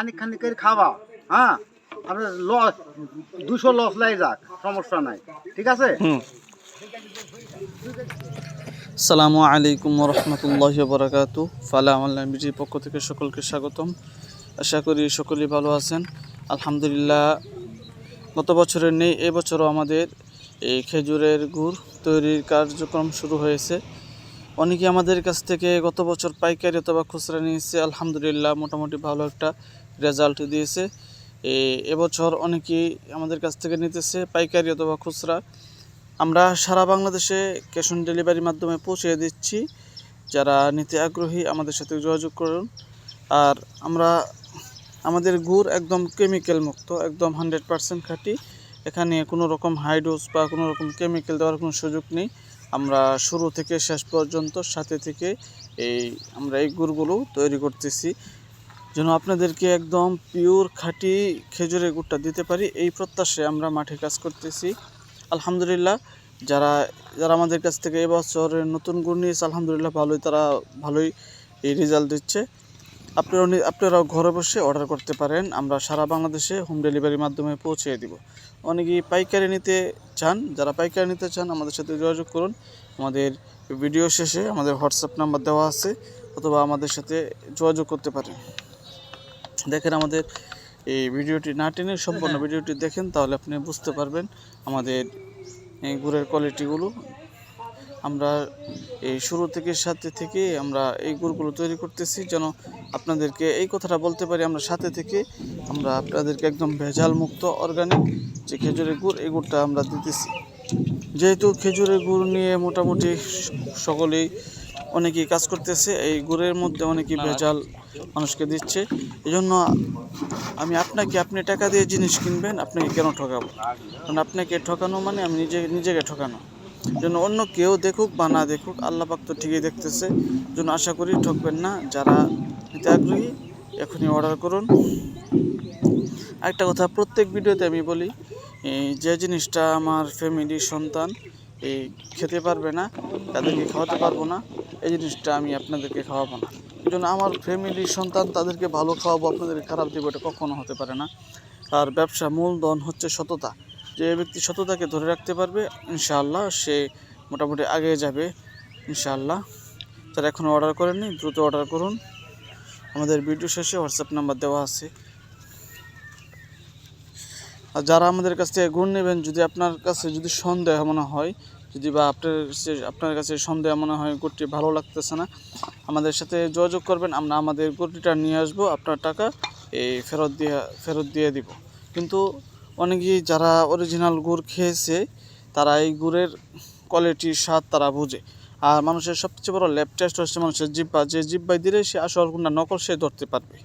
খানিক খানিক করে খাওয়া হ্যাঁ? আপনার লস দুশো লস লাই যাক, সমস্যা নাই। ঠিক আছে? সালামু আলাইকুম রহমতুল্লাহ বরাকাতু ফালা আল্লাহ বিজির পক্ষ থেকে সকলকে স্বাগতম। আশা করি সকলেই ভালো আছেন। আলহামদুলিল্লাহ, গত বছরের নেই এবছরও আমাদের এই খেজুরের গুড় তৈরির কার্যক্রম শুরু হয়েছে। অনেকে আমাদের কাছ থেকে গত বছর পাইকারি অথবা খুচরা নিয়েছে। আলহামদুলিল্লাহ, মোটামুটি ভালো একটা রেজাল্ট দিয়েছে। এবছর অনেকেই আমাদের কাছ থেকে নিতেছে পাইকারি অথবা খুচরা। আমরা সারা বাংলাদেশে ক্যাশ অন ডেলিভারির মাধ্যমে পৌঁছে দিচ্ছি। যারা নিতে আগ্রহী আমাদের সাথে যোগাযোগ করুন। আর আমরা, আমাদের গুড় একদম কেমিক্যাল মুক্ত, একদম হান্ড্রেড পারসেন্ট খাঁটি। এখানে কোনো রকম হাইডোজ বা কোনো রকম কেমিক্যাল দেওয়ার কোনো সুযোগ নেই। আমরা শুরু থেকে শেষ পর্যন্ত সাথে থেকে এই, আমরা এই গুড়গুলো তৈরি করতেছি। যেন আপনাদেরকে একদম পিওর খাঁটি খেজুরের গুড়টা দিতে পারি, এই প্রত্যাশে আমরা মাঠে কাজ করতেছি। আলহামদুলিল্লাহ, যারা যারা আমাদের কাছ থেকে এবছরের নতুন গুড় নিয়েছে, আলহামদুলিল্লাহ ভালোই তারা ভালোই এই রেজাল্ট দিচ্ছে। আপনারাও নি- আপনারাও ঘরে বসে অর্ডার করতে পারেন, আমরা সারা বাংলাদেশে হোম ডেলিভারির মাধ্যমে পৌঁছে দিব। অনেকেই পাইকারি নিতে চান, যারা পাইকারি নিতে চান, আমাদের সাথে যোগাযোগ করুন। আমাদের ভিডিও শেষে আমাদের হোয়াটসঅ্যাপ নাম্বার দেওয়া আছে, অথবা আমাদের সাথে যোগাযোগ করতে পারেন। দেখেন আমাদের এই ভিডিওটি না টেনে সম্পূর্ণ ভিডিওটি দেখেন তাহলে আপনি বুঝতে পারবেন আমাদের এই গুড়ের কোয়ালিটিগুলো। আমরা এই শুরু থেকে সাথে থেকে আমরা এই গুড়গুলো তৈরি করতেছি যেন আপনাদেরকে এই কথাটা বলতে পারি আমরা সাথে থেকে আমরা আপনাদেরকে একদম ভেজাল মুক্ত অর্গানিক যে খেজুরের গুড় এই গুড়টা আমরা দিতেছি। যেহেতু খেজুরের গুড় নিয়ে মোটামুটি সকলেই অনেকেই কাজ করতেছে, এই গুড়ের মধ্যে অনেকেই ভেজাল মানুষকে দিচ্ছে। এই জন্য আমি আপনাকে, আপনি টাকা দিয়ে জিনিস কিনবেন, আপনাকে কেন ঠকাবো? কারণ আপনাকে ঠকানো মানে আমি নিজে, নিজেকে ঠকানো। জন্য অন্য কেউ দেখুক বা না দেখুক, আল্লাহ পাক তো ঠিকই দেখতেছে। জন্য আশা করি ঠকবেন না। যারা নিতে আগ্রহী, এখনই অর্ডার করুন। আরেকটা কথা, প্রত্যেক ভিডিওতে আমি বলি যে জিনিসটা আমার ফ্যামিলি সন্তান এই খেতে পারবে না, তাদেরকে খাওয়াতে পারব না, এই জিনিসটা আমি আপনাদেরকে খাওয়াবো না। এই জন্য আমার ফ্যামিলির সন্তান তাদেরকে ভালো খাওয়াবো আপনাদেরকে খারাপ দেবো, এটা কখনো হতে পারে না। আর ব্যবসা মূলধন হচ্ছে সততা, যে ব্যক্তি সততাকে ধরে রাখতে পারবে, ইনশাআল্লাহ সে মোটামুটি আগে যাবে, ইনশাআল্লাহ। যারা এখনও অর্ডার করেননি, দ্রুত অর্ডার করুন। আমাদের ভিডিও শেষে হোয়াটসঅ্যাপ নাম্বার দেওয়া আছে। আর যারা আমাদের কাছ থেকে গুণ নেবেন, যদি আপনার কাছে যদি সন্দেহ মনে হয়, যদি বা আপনার আপনার কাছে সন্দেহ মনে হয় গুড়টি ভালো লাগতেছে না, আমাদের সাথে যোগাযোগ করবেন। আমরা আমাদের গুড়টিটা নিয়ে আসব, আপনার টাকা এই ফেরত দিয়ে ফেরত দিয়ে দিব। কিন্তু অনেকেই যারা অরিজিনাল গুড় খেয়েছে, তারা এই গুড়ের কোয়ালিটির স্বাদ তারা বোঝে। আর মানুষের সবচেয়ে বড় ল্যাব টেস্ট হচ্ছে মানুষের জিব্বা যে জিব্বাই দিলে সে আসল কোনটা নকল সে ধরতে পারবে।